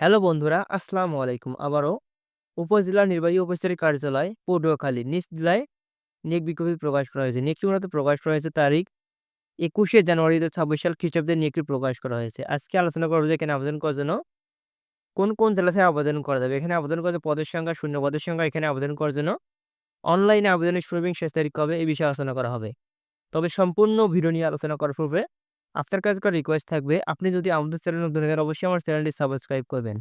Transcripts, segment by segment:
Hello বন্ধুরা, আসসালামু আলাইকুম। আবারও উপজেলা নির্বাহী অফিসারের কার্যালয় পটুয়াখালী নিজ জেলায় নিয়োগ বিজ্ঞপ্তি প্রকাশ করা হয়েছে। নিয়োগটি প্রকাশ করা হয়েছে তারিখ ২১শে জানুয়ারি ২০২৬ সাল খ্রিস্টাব্দে নিয়োগটি প্রকাশ করা হয়েছে। আজকে আলোচনা করব যে এখানে আবেদন করার জন্য কোন, কোন জেলা থেকে আবেদন করা যাবে। এখানে আবেদন করার পদের সংখ্যা, শূন্য পদের সংখ্যা, এখানে আবেদন করার জন্য অনলাইনে আবেদনের শুরু এবং শেষ তারিখ কবে এই বিষয়ে আলোচনা করা হবে। তবে সম্পূর্ণ ভিডিও নিয়ে আলোচনা করার পূর্বে আপনার কাছে একটা রিকোয়েস্ট থাকবে, আপনি যদি আমাদের চ্যানেল নতুন থাকেন অবশ্যই আমার চ্যানেলটি সাবস্ক্রাইব করবেন।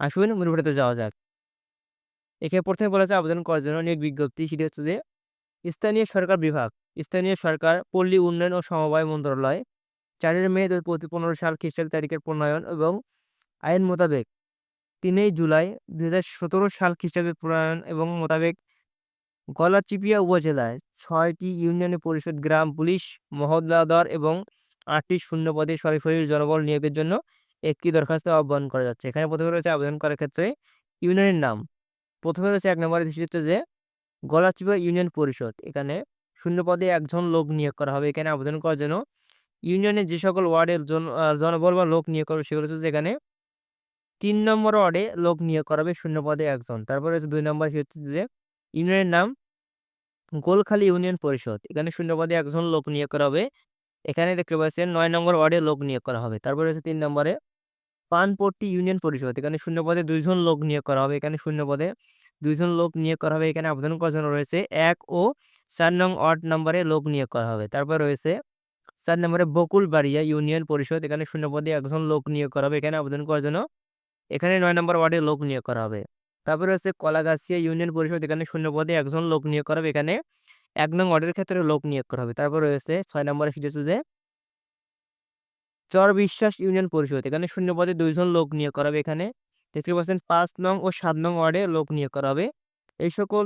আসুন মূল যাওয়া যাক। এখানে প্রথমে বলা আছে আবেদন করার জন্য নিয়োগ বিজ্ঞপ্তি সেটি হচ্ছে যে স্থানীয় সরকার বিভাগ, স্থানীয় সরকার, পল্লী উন্নয়ন ও সমবায় মন্ত্রণালয় চারের মে ২০১৫ সাল খ্রিস্টাব্দ তারিখের প্রণয়ন এবং আইন মোতাবেক ৩ জুলাই ২০১৭ সাল খ্রিস্টাব্দের প্রণয়ন এবং মোতাবেক গলাচিপিয়া উপজেলায় ছয়টি ইউনিয়ন পরিষদ, গ্রাম পুলিশ, মহল্লাদর এবং আটটি শূন্য পদে সরাসরি জনবল নিয়োগের জন্য একটি দরখাস্ত আহ্বান করা যাচ্ছে। এখানে প্রথমে রয়েছে আবেদন করার ক্ষেত্রে ইউনিয়নের নাম। প্রথমে রয়েছে ১ নম্বরে হচ্ছে যে গলাচিপা ইউনিয়ন পরিষদ। এখানে শূন্য পদে একজন লোক নিয়োগ করা হবে। এখানে আবেদন করার জন্য ইউনিয়নের যে সকল ওয়ার্ডের জন জনবল বা লোক নিয়োগ করবে, সেগুলো হচ্ছে এখানে তিন নম্বর ওয়ার্ডে লোক নিয়োগ করা হবে শূন্য পদে একজন। তারপরে হচ্ছে ২ নম্বরে হচ্ছে যে ইউনিয়নের নাম গোলখালী ইউনিয়ন পরিষদ। এখানে শূন্য পদে একজন লোক নিয়োগ করা হবে। এখানে দেখতে পাচ্ছেন নয় নম্বর ওয়ার্ডে লোক নিয়োগ করা হবে। তারপরে হচ্ছে ৩ নম্বরে পানপট্টি ইউনিয়ন পরিষদ। এখানে শূন্য পদে ২ জন লোক নিয়োগ করা হবে। এখানে শূন্য পদে দুইজন লোক নিয়োগ করা হবে। এখানে আবেদন করার জন্য রয়েছে এক ও চার নং ওয়ার্ড নম্বরে লোক নিয়োগ করা হবে। তারপর রয়েছে চার নম্বরে বকুলবাড়িয়া ইউনিয়ন পরিষদ। এখানে শূন্য পদে একজন লোক নিয়োগ করা হবে। এখানে আবেদন করার জন্য এখানে নয় নম্বর ওয়ার্ডে লোক নিয়োগ করা হবে। তারপরে হচ্ছে কলাগাছিয়া ইউনিয়ন পরিষদ। এখানে শূন্য পদে একজন লোক নিয়োগ করা হবে। এখানে ১ নং ওয়ার্ডের ক্ষেত্রে লোক নিয়োগ করা হবে। তারপর রয়েছে ৬ নম্বরে সেটি হচ্ছে যে চরবিশ্বাস ইউনিয়ন পরিষদ। এখানে শূন্য পদে ২ জন লোক নিয়োগ করা হবে। এখানে দেখতে পাচ্ছেন ৫ নং ও ৭ নং ওয়ার্ডে লোক নিয়োগ করা হবে। এই সকল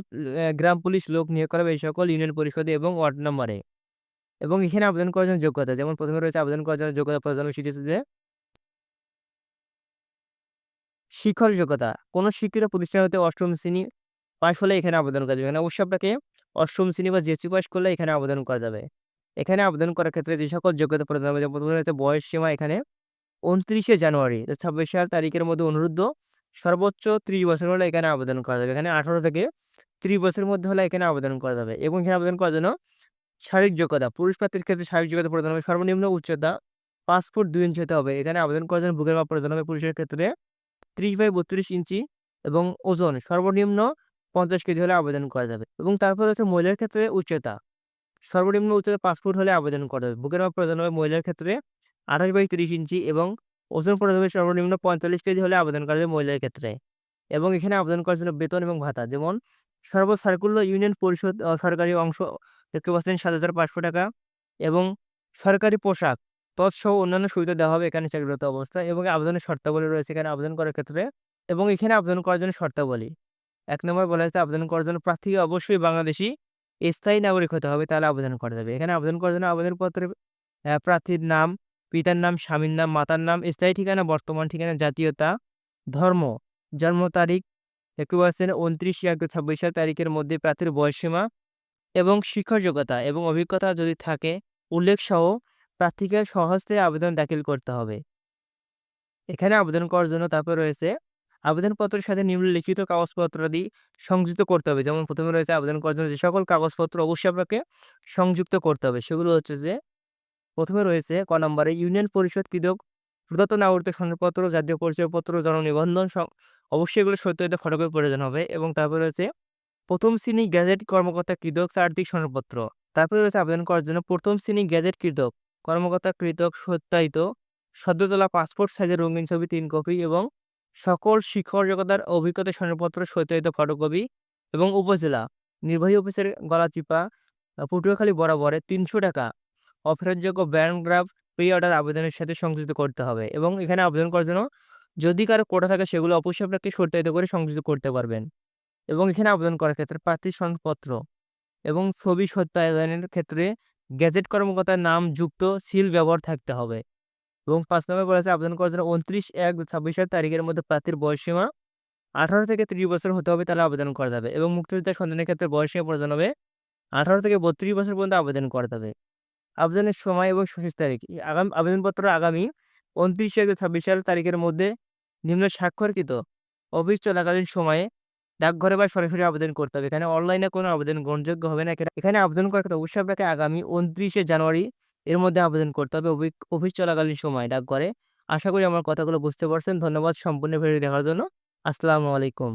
গ্রাম পুলিশ লোক নিয়োগ করা হবে এই সকল ইউনিয়ন পরিষদে এবং ওয়ার্ড নম্বরে। এবং এখানে আবেদন করার জন্য যোগ্যতা, যেমন প্রথমে রয়েছে আবেদন করার জন্য যোগ্যতা প্রদান সেটি হচ্ছে যে শিক্ষার যোগ্যতা। কোন শিক্ষিত প্রতিষ্ঠান হতে অষ্টম শ্রেণি পাশ হলে এখানে আবেদন করা যাবে। এখানে অবশ্যই আপনাকে অষ্টম শ্রেণি বা জেএসসি পাস করলে এখানে আবেদন করা যাবে। এখানে আবেদন করার ক্ষেত্রে যে সকল যোগ্যতা প্রদান হবে প্রথমে রয়েছে বয়স সীমা এখানে ২৯শে জানুয়ারি ২০২৬ সাল তারিখের মধ্যে অনুরুদ্ধ সর্বোচ্চ ৩০ বছর হলে এখানে আবেদন করা যাবে। এখানে ১৮ থেকে ৩০ বছরের মধ্যে হলে এখানে আবেদন করা যাবে এবং এখানে আবেদন করার জন্য শারীরিক যোগ্যতা, পুরুষ প্রার্থীর ক্ষেত্রে শারীরিক যোগ্যতা প্রদান হবে, সর্বনিম্ন উচ্চতা পাঁচ ফুট দুই ইঞ্চি হতে হবে। এখানে আবেদন করার জন্য বুকের মাপ প্রদান হবে, পুরুষের ক্ষেত্রে ৩০ বাই ৩২ ইঞ্চি এবং ওজন সর্বনিম্ন ৫০ কেজি হলে আবেদন করা যাবে এবং তারপর হচ্ছে মহিলার ক্ষেত্রে উচ্চতা সর্বনিম্ন উচ্চতা 5 ফুট হলে আবেদন করা যাবে। বুকের মাপ প্রদান হবে মহিলার ক্ষেত্রে ২৮ বাই ৩০ ইঞ্চি এবং ওজন প্রদান হবে সর্বনিম্ন ৪৫ কেজি হলে আবেদন করা যাবে মহিলার ক্ষেত্রে। এবং এখানে আবেদন করার জন্য বেতন এবং ভাতা যেমন সর্ব সার্কুলার ইউনিয়ন পরিষদ সরকারি অংশ দেখতে পাচ্ছেন ৭৫০০ টাকা এবং সরকারি পোশাক, তৎসহ অন্যান্য সুবিধা দেওয়া হবে এখানে চাকরিরত অবস্থা এবং আবেদনের শর্তাবলী রয়েছে এখানে আবেদন করার ক্ষেত্রে এবং এখানে আবেদন করার জন্য শর্তাবলী। ১ নম্বর বলা হয়েছে আবেদন করার জন্য প্রার্থীকে অবশ্যই বাংলাদেশী স্থায়ী নাগরিক হতে হবে তাহলে আবেদন করা যাবে। এখানে আবেদন করার জন্য আবেদনপত্রে প্রার্থীর নাম, পিতার নাম, স্বামীর নাম, মাতার নাম, স্থায়ী ঠিকানা, বর্তমান ঠিকানা, জাতীয়তা, ধর্ম, জন্ম তারিখ দেখতে পাচ্ছেন ২৯/১-২৬ সাল তারিখের মধ্যে প্রার্থীর বয়সসীমা এবং শিক্ষা যোগ্যতা এবং অভিজ্ঞতা যদি থাকে উল্লেখ সহ প্রার্থীকে স্বহস্তে আবেদন দাখিল করতে হবে। এখানে আবেদন করার জন্য তারপর রয়েছে আবেদনপত্রের সাথে নিম্নলিখিত কাগজপত্রাদি সংযুক্ত করতে হবে। যেমন প্রথমে রয়েছে আবেদন করার জন্য যে সকল কাগজপত্র অবশ্যই আপনাকে সংযুক্ত করতে হবে। সেগুলো হচ্ছে যে প্রথমে রয়েছে ক নম্বরে ইউনিয়ন পরিষদ কৃতক প্রদত্ত নাগরিকত্ব সনদপত্র, জাতীয় পরিচয়পত্র, জন্মনিবন্ধন স অবশ্যই এগুলো সত্যায়িত ফটোকপি প্রয়োজন হবে এবং তারপরে রয়েছে প্রথম শ্রেণি গ্যাজেট কর্মকর্তা কৃতক চারদিক সনদপত্র। তারপরে রয়েছে আবেদন করার জন্য প্রথম শ্রেণি গ্যাজেট কৃতক কর্মকর্তা কৃতক সত্যায়িত সদ্যতলা পাসপোর্ট সাইজের রঙিন ছবি তিন কপি এবং সকল শিক্ষক যোগ্যতার অভিজ্ঞতা সনদপত্র সত্যায়িত ফটোকপি এবং উপজেলা নির্বাহী অফিসের গলাচিপা আ পটুয়াখালী বরাবরে ৩০০ টাকা অফেরতযোগ্য ব্যাংক ড্রাফট পে অর্ডার আবেদনের সাথে সংযুক্ত করতে হবে এবং এখানে আবেদন করার জন্য যদি কারও কোটা থাকে সেগুলো অবশ্যই আপনাকে সত্যায়িত করে সংযুক্ত করতে পারবেন এবং এখানে আবেদন করার ক্ষেত্রে প্রার্থী সনদপত্র এবং ছবি সত্যায়নের ক্ষেত্রে গ্যাজেট কর্মকর্তার নাম, যুক্ত, সিল ব্যবহার থাকতে হবে। এবং ৫ নম্বরে বলা আছে আবেদন করার জন্য ২৯/১-২৬ সাল তারিখের মধ্যে প্রার্থীর বয়সসীমা ১৮ থেকে ৩০ বছর হতে হবে, তাহলে আবেদন করা যাবে এবং মুক্তিযোদ্ধা সন্তানের ক্ষেত্রে বয়সসীমা প্রদান হবে ১৮ থেকে ৩২ বছর পর্যন্ত আবেদন করা যাবে। আবেদনের সময় এবং শেষ তারিখ আগাম, আবেদনপত্র আগামী ২৯/১-২৬ সাল তারিখের মধ্যে নিম্ন স্বাক্ষরকৃত অফিস চলাকালীন সময়ে ডাকঘরে বা সরাসরি আবেদন করতে হবে এখানে অনলাইনে কোনো আবেদন গ্রহণযোগ্য হবে না এখানে আবেদন করার ক্ষেত্রে অবশ্যই আপনাকে আগামী উনত্রিশে জানুয়ারি এর মধ্যে আবেদন করতে হবে। অফিস চলাকালীন সময় ডাকঘরে আশা করি আমার কথাগুলো বুঝতে পারছেন। ধন্যবাদ সম্পূর্ণ ভিডিও দেখার জন্য। আসসালামু আলাইকুম।